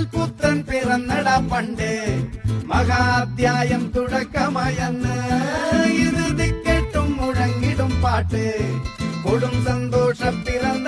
പുത്രൻ പിറന്നട പണ്ട് മഹാധ്യായം തുടക്കമയന്ന്. ഇത് ദിക്കെട്ടും മുഴങ്ങിടും പാട്ട്. കൊടും സന്തോഷം പിറന്ന